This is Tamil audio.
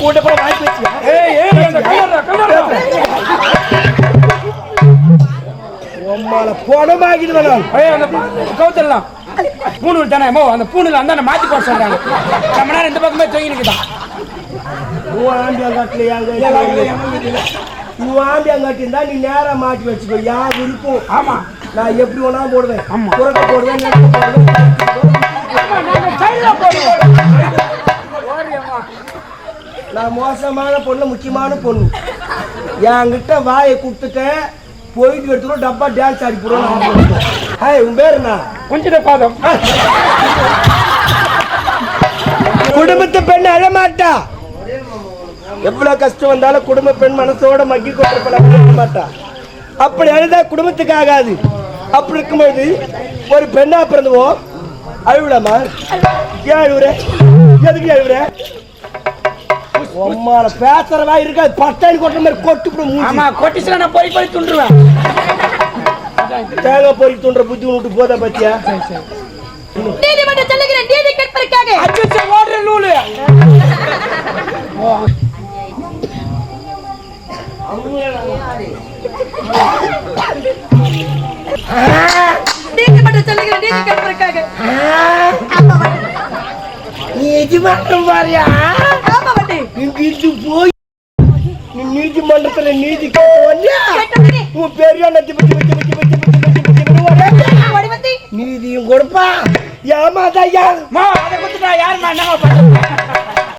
கூட கூட வாய்ப்பு உம்மால பணமாகிது கவுத்தரலாம் பூணூல் தானே அந்த பூணூல் அந்த மாத்தி போட சொல்றாங்க நம்ம நேரம் இந்த பக்கமே தொங்கி நிற்குதான் ஆம்பி அங்காட்டியிருந்தா நீ நேரம் மாட்டி வச்சுக்கோ யார் விருப்பம் ஆமா நான் எப்படி ஒன்றா போடுவேன் புரட்ட போடுவேன் போடுவேன் நான் மோசமான பொண்ணு முக்கியமான பொண்ணு. என்கிட்ட வாயை கொடுத்துட்டேன் போயிட்டு எடுத்துரும் டப்பா டான்ஸ் ஆடி போடுவோம் ஹாய் உன் பேர் என்ன? கொஞ்சம் பாதம். குடும்பத்து பெண் அழமாட்டா? எவ்வளவு கஷ்டம் வந்தாலும் குடும்ப பெண் மனசோட மக்கி கொண்டு மாட்டா அப்படி அழுதா குடும்பத்துக்கு ஆகாது. அப்படி இருக்கும்போது ஒரு பெண்ணா பிறந்துவோம் அழுவிடாமா? ஏன் அழுவுற? எதுக்கு அழுவுற? உம்மால பேசுறவா இருக்காது பட்டாணி கொட்டுற மாதிரி கொட்டு மூஞ்சி. ஆமா கொட்டிச்சுல நான் பொறி பொறி துண்டுருவேன். தேங்காய் பொறி தூண்டுற புத்தி விட்டு போதா பத்தியா? நீதிமன்றம் செல்லுகிறேன் நீதி கேட்பதற்காக. அச்சோ ஓடுற நூலு. நீதிமன்றம் எஜமானம் பாரியா இங்கிருந்து போய் நீ நீதிமன்றத்துல நீதி உன் பெரிய நீதியும் கொடுப்பா ஏமாதா யார் அதை பத்தி நான் யாருமா என்ன